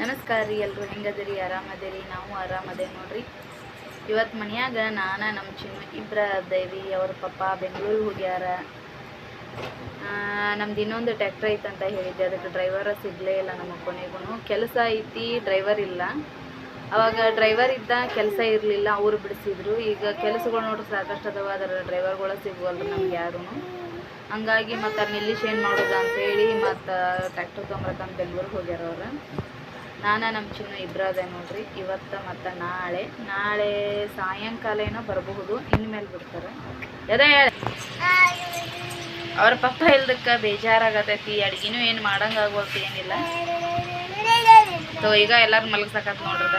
ನಮಸ್ಕಾರ ರೀ ಎಲ್ಲರೂ ಹೆಂಗದಿರಿ? ಆರಾಮದಿರಿ? ನಾವು ಆರಾಮದೇವಿ ನೋಡ್ರಿ. ಇವತ್ತು ಮನ್ಯಾಗ ನಾನು ನಮ್ಮ ಚಿನ್ನ ಇಬ್ಬರ ದೇವಿ ಅವ್ರ ಪಪ್ಪ ಬೆಂಗಳೂರಿಗೆ ಹೋಗ್ಯಾರ. ನಮ್ದು ಇನ್ನೊಂದು ಟ್ಯಾಕ್ಟ್ರ್ ಐತಂತ ಹೇಳಿದ್ದೆ ಅದಕ್ಕೆ ಡ್ರೈವರ ಸಿಗಲೇ ಇಲ್ಲ ನಮ್ಮ ಕೊನೆಗೂ ಕೆಲಸ ಐತಿ, ಡ್ರೈವರ್ ಇಲ್ಲ. ಅವಾಗ ಡ್ರೈವರ್ ಇದ್ದ ಕೆಲಸ ಇರಲಿಲ್ಲ, ಅವರು ಬಿಡಿಸಿದ್ರು. ಈಗ ಕೆಲಸಗಳು ನೋಡ್ರಿ ಸಾಕಷ್ಟು ಅದಾವ, ಅದರ ಡ್ರೈವರ್ಗಳು ಸಿಗುವಲ್ರಿ ನಮ್ಗೆ ಯಾರೂ ಹಂಗಾಗಿ ಮತ್ತು ನಿಲ್ಲಿಸಿ ಏನು ಮಾಡೋದು ಅಂತೇಳಿ ಮತ್ತು ಟ್ರ್ಯಾಕ್ಟರ್ ತೊಂಬರ್ಕಂತ ಬೆಂಗ್ಳೂರಿಗೆ ಹೋಗ್ಯಾರ ಅವ್ರು. ನಾನು ನಮ್ಮ ಚಿನ್ನು ಇಬ್ಬರ ಅದೇ ನೋಡ್ರಿ. ಇವತ್ತು ಮತ್ತು ನಾಳೆ. ನಾಳೆ ಸಾಯಂಕಾಲ ಏನೋ ಬರಬಹುದು. ಇನ್ಮೇಲೆ ಬಿಡ್ತಾರೆ. ಅದೇ ಹೇಳಿ. ಅವ್ರ ಪಪ್ಪ ಇಲ್ದಕ್ಕೆ ಬೇಜಾರಾಗತೈತಿ. ಅಡ್ಗಿನೂ ಏನು ಮಾಡಂಗಾಗೋಲ್ತಿ ಏನಿಲ್ಲ. ಸೊ ಈಗ ಎಲ್ಲರೂ ಮಲಗ್ಸಕತ್ ನೋಡ್ರದ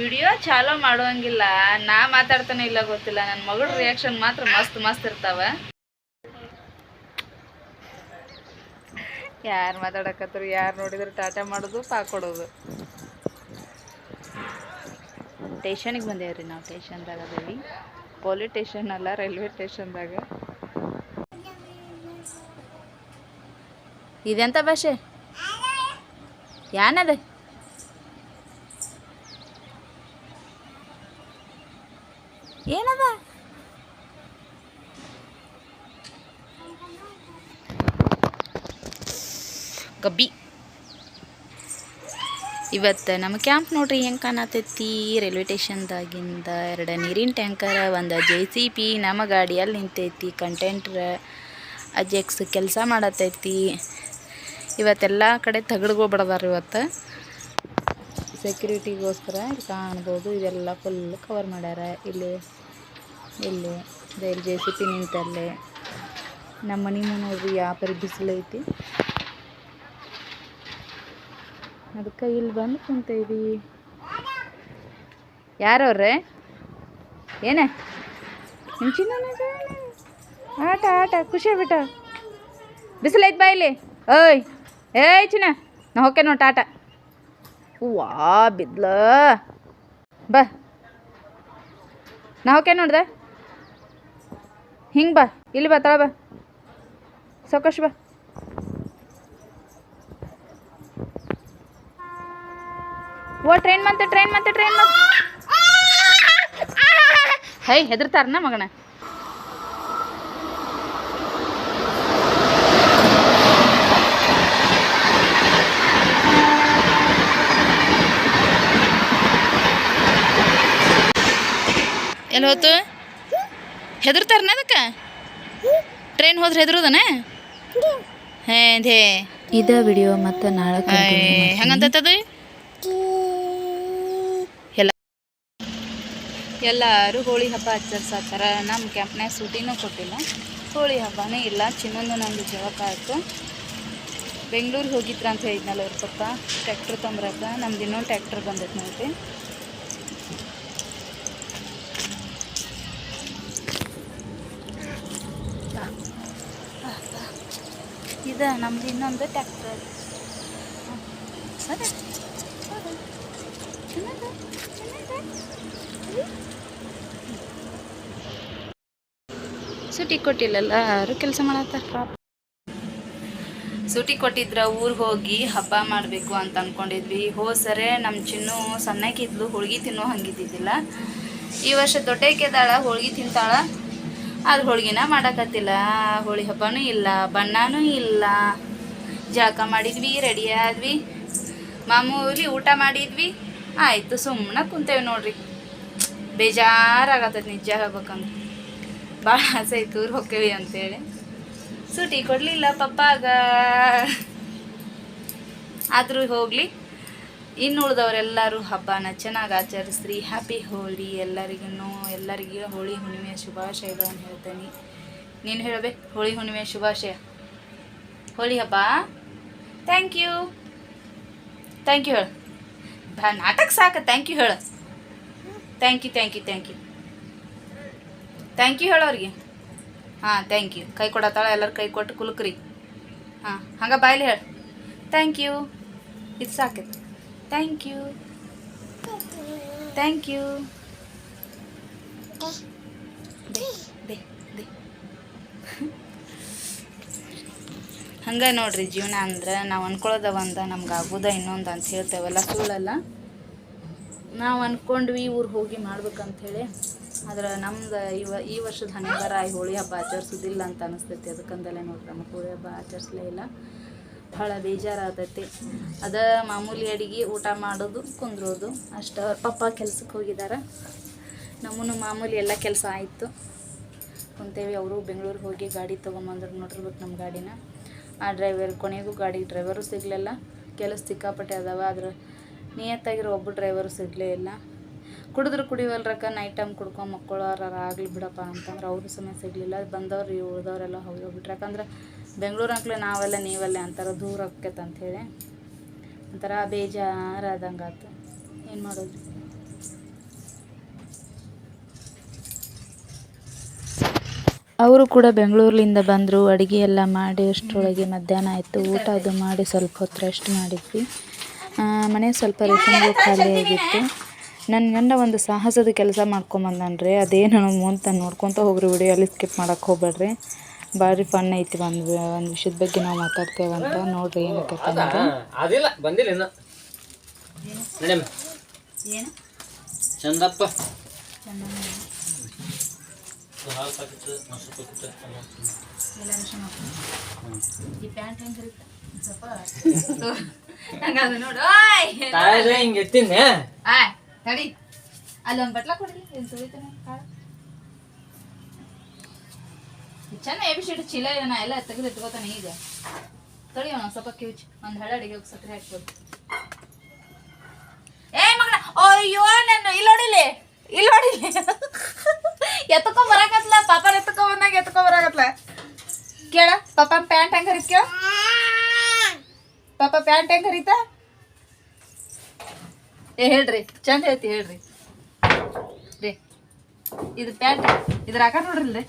ವಿಡಿಯೋ ಚಾಲೋ ಮಾಡುವಂಗಿಲ್ಲ ನಾ ಮಾತಾಡ್ತಾನೆ ಇಲ್ಲ ಗೊತ್ತಿಲ್ಲ. ನನ್ನ ಮಗಳ ರಿಯಾಕ್ಷನ್ ಮಾತ್ರ ಮಸ್ತ್ ಮಸ್ತ್ ಇರ್ತಾವ. ಯಾರು ಮಾತಾಡಕತ್ರು, ಯಾರು ನೋಡಿದ್ರು ಟಾಟಾ ಮಾಡೋದು, ಪಾಕ್ ಕೊಡೋದು. ಸ್ಟೇಷನಿಗೆ ಬಂದೇವ್ರಿ ನಾವು ಸ್ಟೇಷನ್ದಾಗ ಅದೇವಿ. ಪೊಲೀಸ್ ಸ್ಟೇಷನ್ ಅಲ್ಲ ರೈಲ್ವೆ ಸ್ಟೇಷನ್ದಾಗ ಇದೆಂತ ಭಾಷೆ? ಯಾನದ? ಗಬ್ಬಿ ಇವತ್ತು ನಮ್ಮ ಕ್ಯಾಂಪ್ ನೋಡ್ರಿ ಹೆಂಗೆ ಕಾಣತೈತಿ? ರೈಲ್ವೆ ಸ್ಟೇಷನ್ದಾಗಿಂದ ಎರಡು ನೀರಿನ ಟ್ಯಾಂಕರ, ಒಂದು ಜೆ ಸಿ ಪಿ ನಮ್ಮ ಗಾಡಿಯಲ್ಲಿ ನಿಂತೈತಿ, ಕಂಟೆಂಟ್ರ, ಅಜೆಕ್ಸ್ ಕೆಲಸ ಮಾಡತೈತಿ. ಇವತ್ತೆಲ್ಲ ಕಡೆ ತಗಡ್ಗೋಗ್ಬಿಡದಾರ ಬಡದಾರ ಇವತ್ತು. ಸೆಕ್ಯೂರಿಟಿಗೋಸ್ಕರ ಕಾಣ್ಬೋದು. ಇದೆಲ್ಲ ಫುಲ್ ಕವರ್ ಮಾಡ್ಯಾರ. ಇಲ್ಲಿ ಇಲ್ಲಿ ಜೆ ಸಿ ಪಿ ನಿಂತಲ್ಲೇ. ನಮ್ಮ ಮನೆ ನೋಡ್ರಿ ಯಾವ ಪರಿ ಬಿಸಿಲೈತಿ. ಅದಕ್ಕೆ ಇಲ್ಲಿ ಬಂದು ಕುಂತೇವಿ. ಯಾರವ್ರೆ? ಏನೇ? ಮುಂಚಿನ ಆಟ ಆಟ ಖುಷಿ ಬಿಟ್ಟ ಬಿಸಿಲೈತ್ ಬಾ ಇಲ್ಲಿ. ಓಯ್ ಏಯ್ ಚಿನ್ನ ನಾ ಹೋಕೆ ನೋಡಿ ಆಟ ಹೂವಾ ಬಿದ್ಲ. ಬಾ. ನಾ ಹೋಕೆ ನೋಡ್ದೆ. ಹಿಂಗೆ ಬಾ ಇಲ್ಲಿ ಬಾ ತಳ ಬಾ. ಸಾವಕಾಶ ಬಾ. ಓ ಟ್ರೈನ್ ಮತ್ತೆ ಟ್ರೈನ್ ಮತ್ತೆ ಟ್ರೈನ್ ಮತ್ತೆ. ಹೈ ಹೆದರ್ತಾರನ ಮಗನ? ಎಲ್ಲಿ ಹೋತು? ಹೆದರ್ತಾರನ ಅದಕ್ಕೆ? ಟ್ರೈನ್ ಹೋದ್ರೆ ಹೆದರುದನ? ಹೇ ದೇ ಇದ ವಿಡಿಯೋ ಮತ್ತೆ ನಾಳೆ ಹೆಂಗಂತದ ಎಲ್ಲರೂ ಹೋಳಿ ಹಬ್ಬ ಆಚರಿಸತ್ತಾರ ನಮ್ಮ ಕ್ಯಾಂಪ್ನಾಗ ಸೂಟಿನೂ ಕೊಟ್ಟಿಲ್ಲ. ಹೋಳಿ ಹಬ್ಬನೇ ಇಲ್ಲ. ಚಿನ್ನೊಂದು ನಂದು ಜವಕ ಆಯ್ತು. ಬೆಂಗಳೂರಿಗೆ ಹೋಗಿದ್ರ ಅಂತ ಹೇಳಿದ್ನಲ್ಲ ಅವ್ರ ಪಪ್ಪ. ಟ್ಯಾಕ್ಟ್ರ್ ತೊಂಬರಕ ನಮ್ದು ಇನ್ನೊಂದು ಟ್ಯಾಕ್ಟ್ರ್ ಬಂದೈತೆ ನೋಡ್ರಿ. ಇದು ನಮ್ದು ಇನ್ನೊಂದು ಟ್ಯಾಕ್ಟರ್ ಸರಿ. ಸುಟಿ ಕೊಟ್ಟಿಲ್ಲಲ್ಲ, ಯಾರು ಕೆಲಸ ಮಾಡತ್ತಾರ ಸೂಟಿ ಕೊಟ್ಟಿದ್ರ ಊರಿಗೆ ಹೋಗಿ ಹಬ್ಬ ಮಾಡಬೇಕು ಅಂತ ಅಂದ್ಕೊಂಡಿದ್ವಿ ಹೋಸರೆ ನಮ್ಮ ಚಿನ್ನು ಸಣ್ಣಕ್ಕಿದ್ಲು ಹೋಳ್ಗೆ ತಿನ್ನೋ ಹಂಗಿದ್ದಿದ್ದಿಲ್ಲ. ಈ ವರ್ಷ ದೊಡ್ಡಕ್ಕೆದಾಳ ಹೋಳ್ಗೆ ತಿಂತಾಳ. ಆದ್ರೆ ಹೋಳ್ಗಿನ ಮಾಡಕತ್ತಿಲ್ಲ. ಹೋಳಿ ಹಬ್ಬನೂ ಇಲ್ಲ, ಬಣ್ಣನೂ ಇಲ್ಲ. ಜಳಕ ಮಾಡಿದ್ವಿ, ರೆಡಿ ಆದ್ವಿ. ಮಾಮೂಲಿ ಊಟ ಮಾಡಿದ್ವಿ. ಆಯಿತು ಸುಮ್ಮನೆ ಕುಂತೇವೆ ನೋಡ್ರಿ. ಬೇಜಾರಾಗತ್ತದ ನಿಜ ಹೇಳ್ಬೇಕಂದ್ರೆ. ಭಾಳ ಆಸೆ ಆಯ್ತು ಊರು ಹೋಗ್ತೇವೆ ಅಂತೇಳಿ. ಸೂಟಿ ಕೊಡಲಿಲ್ಲ ಪಪ್ಪಾಗ ಆದರೂ ಹೋಗಲಿ. ಇನ್ನು ಉಳಿದವರೆಲ್ಲರೂ ಹಬ್ಬನ ಚೆನ್ನಾಗಿ ಆಚರಿಸ್ರಿ. ಹ್ಯಾಪಿ ಹೋಳಿ ಎಲ್ಲರಿಗೂ ಎಲ್ಲರಿಗೂ ಹೋಳಿ ಹುಣ್ಣಿಮೆಯ ಶುಭಾಶಯಗಳನ್ನು ಹೇಳ್ತೇನೆ. ನೀನು ಹೇಳಬೇಕು ಹೋಳಿ ಹುಣ್ಣಿಮೆಯ ಶುಭಾಶಯ. ಹೋಳಿ ಹಬ್ಬ? ಥ್ಯಾಂಕ್ ಯು ಥ್ಯಾಂಕ್ ಯು ಹೇಳು. ಬಾ, ನಾಟಕ ಸಾಕು ಥ್ಯಾಂಕ್ ಯು ಹೇಳು. Thank you thank you thank you thank you ಹೇಳೋರಿಗೆ. ಹಾಂ ಥ್ಯಾಂಕ್ ಯು ಕೈ ಕೊಡತ್ತಾಳೆ ಎಲ್ಲರೂ ಕೈ ಕೊಟ್ಟು ಕುಲುಕ್ರಿ. ಹಾಂ, ಹಂಗೆ ಬಾಯ್ಲಿ ಹೇಳಿ. ಥ್ಯಾಂಕ್ ಯು ಇದು ಸಾಕೆ. ಥ್ಯಾಂಕ್ ಯು ಥ್ಯಾಂಕ್ ಯು ಹಂಗೆ ನೋಡ್ರಿ ಜೀವನ ಅಂದ್ರೆ ನಾವು ಅನ್ಕೊಳ್ಳೋದ ಒಂದು ನಮ್ಗೆ ಆಗೋದ ಇನ್ನೊಂದು ಅಂತ ಹೇಳ್ತೇವಲ್ಲ ಸುಳ್ಳಲ್ಲ. ನಾವು ಅಂದ್ಕೊಂಡ್ವಿ ಊರಿಗೆ ಹೋಗಿ ಮಾಡ್ಬೇಕಂಥೇಳಿ ಆದ್ರೆ ನಮ್ದು ಇವ, ಈ ವರ್ಷದ ಹಣೆ ಬರ ಹೋಳಿ ಹಬ್ಬ ಆಚರಿಸೋದಿಲ್ಲ ಅಂತ ಅನಿಸ್ತೈತಿ. ಅದಕ್ಕಂದಲೇ ನೋಡ್ರಿ, ನಮ್ಮ ಹೋಳಿ ಹಬ್ಬ ಆಚರಿಸ್ಲೇ ಇಲ್ಲ. ಭಾಳ ಬೇಜಾರಾಗ್ತೈತಿ ಅದ ಮಾಮೂಲಿ ಅಡಿಗೆ ಊಟ ಮಾಡೋದು, ಕುಂದ್ರೋದು, ಅಷ್ಟು ಪಪ್ಪ ಕೆಲ್ಸಕ್ಕೆ ಹೋಗಿದ್ದಾರೆ ನಮ್ಮನ್ನು ಮಾಮೂಲಿ ಎಲ್ಲ ಕೆಲಸ ಆಯಿತು. ಕುಂತೇವಿ, ಅವರು ಬೆಂಗಳೂರಿಗೆ ಹೋಗಿ ಗಾಡಿ ತೊಗೊಂಬಂದ್ರು ನೋಡಿರ್ಬೇಕು ನಮ್ಮ ಗಾಡಿನ. ಆ ಡ್ರೈವರ್, ಕೊನೆಗೂ ಗಾಡಿ ಡ್ರೈವರು ಸಿಗಲಿಲ್ಲ. ಕೆಲಸ ಸಿಕ್ಕಾಪಟ್ಟೆ ಅದಾವ, ಆದ್ರೆ ನಿಯತ್ತಾಗಿರೋ ಒಬ್ಬ ಡ್ರೈವರು ಸಿಗಲೇ ಇಲ್ಲ. ಕುಡಿದ್ರು ಕುಡಿಯುವಲ್ರಕ್ಕ ನೈಟ್ ಟೈಮ್ ಕುಡ್ಕೊಂಡು ಮಕ್ಕಳಾರ ಆಗಲಿ ಬಿಡಪ್ಪ ಅಂತಂದ್ರೆ ಅವರು ಸಮಯ ಸಿಗಲಿಲ್ಲ. ಬಂದವ್ರು ಉಳ್ದವರೆಲ್ಲ ಹೋಗಿ ಹೋಗ್ಬಿಟ್ರು. ಯಾಕಂದ್ರೆ ಬೆಂಗಳೂರು ಅಂಕ್ಲೆ ನಾವೆಲ್ಲ ನೀವಲ್ಲೇ ಅಂತಾರ ದೂರ ಹಾಕೈತೆ ಅಂಥೇಳಿ ಒಂಥರ ಬೇಜಾರಾದಂಗೆ ಆಯ್ತು ಏನು ಮಾಡೋದು ಅವರು ಕೂಡ ಬೆಂಗಳೂರಿಂದ ಬಂದರು, ಅಡುಗೆ ಎಲ್ಲ ಮಾಡಿ, ಅಷ್ಟರೊಳಗೆ ಮಧ್ಯಾಹ್ನ ಆಯಿತು. ಊಟ ಅದು ಮಾಡಿ ಸ್ವಲ್ಪ ಹೊತ್ತು ರೆಸ್ಟ್ ಮಾಡಿದ್ವಿ. ಮನೆ ಸ್ವಲ್ಪ ರೇಷನ್ಗಳು ಖಾಲಿ ಆಗಿತ್ತು. ನನ್ನ ಗಂಡ ಒಂದು ಸಾಹಸದ ಕೆಲಸ ಮಾಡ್ಕೊಂಬಂದನ್ರಿ ಅದೇನು ಅಂತ ನೋಡ್ಕೊತ ಹೋಗ್ರಿ ವಿಡಿಯೋ ಅಲ್ಲಿ ಸ್ಕಿಪ್ ಮಾಡೋಕ್ಕೆ ಹೋಗ್ಬೇಡ್ರಿ. ಭಾರಿ ಫನ್ ಐತಿ ಒಂದು ಒಂದು ವಿಷಯದ ಬಗ್ಗೆ ನಾವು ಮಾತಾಡ್ತೇವಂತ ನೋಡ್ರಿ ಏನಕ್ಕೆ ಅದಾ ಅದಿಲ್ಲ ಬಂದಿಲ್ಲ ಇನ್ನು. ಏನು? ಚಂದಪ್ಪ. ನೋಡು. ಹಿಂಗೆ ತಡಿ ಅಲ್ಲಿ ಒಂದು ಬಟ್ಲ ಕೊಡಿ ಏನು ಕಾ ಕಾಳು. ಚೆನ್ನ ಎಬಿಸಿಟ್ಟು ಚೀಲ ಇವನ ಎಲ್ಲ ತೆಗೆದು ಇಟ್ಕೋತಾನೆ ಈಗ ತಡಿಯೋಣ ಸ್ವಲ್ಪ ಕಿವುಚ್, ಒಂದು ಹಳೆ ಅಡಿಗೆ ಹೋಗಿ ಸಕ್ಕರೆ ಹಾಕ್ಬೋದು. ಏ ಮಗನ, ಅಯ್ಯೋ ನಾನು ಇಲ್ಲಿ ನೋಡಿಲಿ ಇಲ್ಲಿ ನೋಡಿಲಿ ಎತ್ಕೊ ಬರಾಕತ್ಲ ಪಾಪ ಎತ್ಕೊ ಬಂದಾಗ ಎತ್ಕೊ ಬರಾಕತ್ಲ. ಕೇಳ ಪಾಪ ಪ್ಯಾಂಟ್ ಹೆಂಗ್ ಹರಿತ್ ಪಾಪ ಪ್ಯಾಂಟ್ ಹೆಂಗ್ ಹರಿತಾ? ಏ, ಹೇಳ್ರಿ. ಚಂದ ಐತಿ ಹೇಳ್ರಿ. ರೀ. ಇದು ಪ್ಯಾಂಟ್, ಇದ್ರ ಹಾಕ ನೋಡ್ರಿ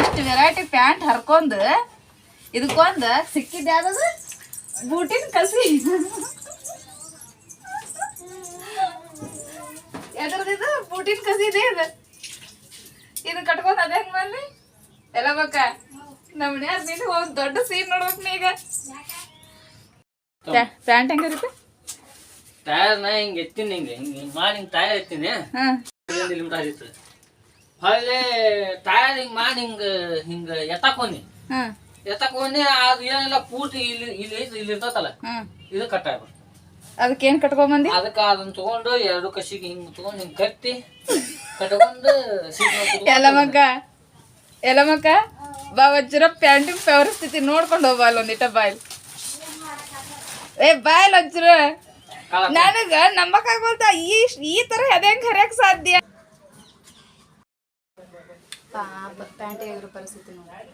ಇಷ್ಟು ವೆರೈಟಿ ಪ್ಯಾಂಟ್ ಹರ್ಕೊಂಡು ಇದಕ್ಕೊಂದು ಸಿಕ್ಕಿದ್ದೆ ಯಾವ್ದು ಬೂಟಿನ ಕಸಿ ಎದ್ರದಿದು ಬೂಟಿನ ಕಸಿ ಇದೆ. ಇದು ಇದು ಕಟ್ಕೊಂಡು ಅದೇ ಹೆಂಗ್ ಬಂದ್ರಿ ಎಲ್ಲ ಬಕ್ಕ ನಮ್ಮ ಮನ್ಯಾಗ ನೀನು ದೊಡ್ಡ ಸೀನ್ ನೋಡ್ಬೇಕು ಈಗ ಪ್ಯಾಂಟ್ ಹೆಂಗಿರುತ್ತೆ ನಾ ಹಿಂಗೆ ಎತ್ತೀನಿ ಹಿಂಗೆ. ಹಿಂಗೆ ಮಾಡಿ ಹಿಂಗೆ ಟೈರ್ ಎತ್ತೀನಿ. ಲಿಮಿಟ್ ಆಗಿತ್ತು ಹೊಳ್ಳಿ ಟಯರ್ ಹಿಂಗೆ ಮಾಡಿ ಹಿಂಗೆ ಹಿಂಗೆ ಎತ್ತಾಕೊಂಡಿ. ಹಾ. ಎತ್ತಾಕೊಂಡಿ ಅದು ಏನಿಲ್ಲ ಪೂರ್ತಿ ಇಲ್ಲಿ ಇಲ್ಲಿ ಇಲ್ಲಿ ಇರ್ತೈತಲ್ಲ. ಇದು ಕಟ್ ಆಗ್ಬಿಡ್ತು ಅದಕ್ಕೆ ಏನ್ ಕಟ್ಕೊಂಬಂದಿ? ಅದಕ್ಕೆ ಅದನ್ನ ತಗೊಂಡು ಎರಡು ಕಸಿಗೆ ಹಿಂಗೆ ತಗೊಂಡು ಹಿಂಗೆ ಕಟ್ಟಿ ಕಟ್ಕೊಂಡು ಸೀಟ್ ಎಲ್ಲ ಮಕ್ಕ? ಎಲ್ಲ ಮಕ್ಕ? ಬಾ ವಜ್ರ ಪ್ಯಾಂಟಿನ ಪರಿಸ್ಥಿತಿ ನೋಡ್ಕೊಂಡು ಹೋಗ ಒಂದಿಟ್ಟ ಒಂದಿಟ ಬಾಯ್. ಏ ಬಾಯ್ ವಜ್ರ ನನಗ ನಂಬಕ್ ಆಗೋಲ್ತ ಈ ಈ ತರ ಹೆಂಗ್ ಹರಿಯಕ್ ಸಾಧ್ಯ? ಪಾಪ ಪ್ಯಾಂಟ್ ಆಗಿರೋ ಪರಿಸ್ಥಿತಿ ನೋಡಿ.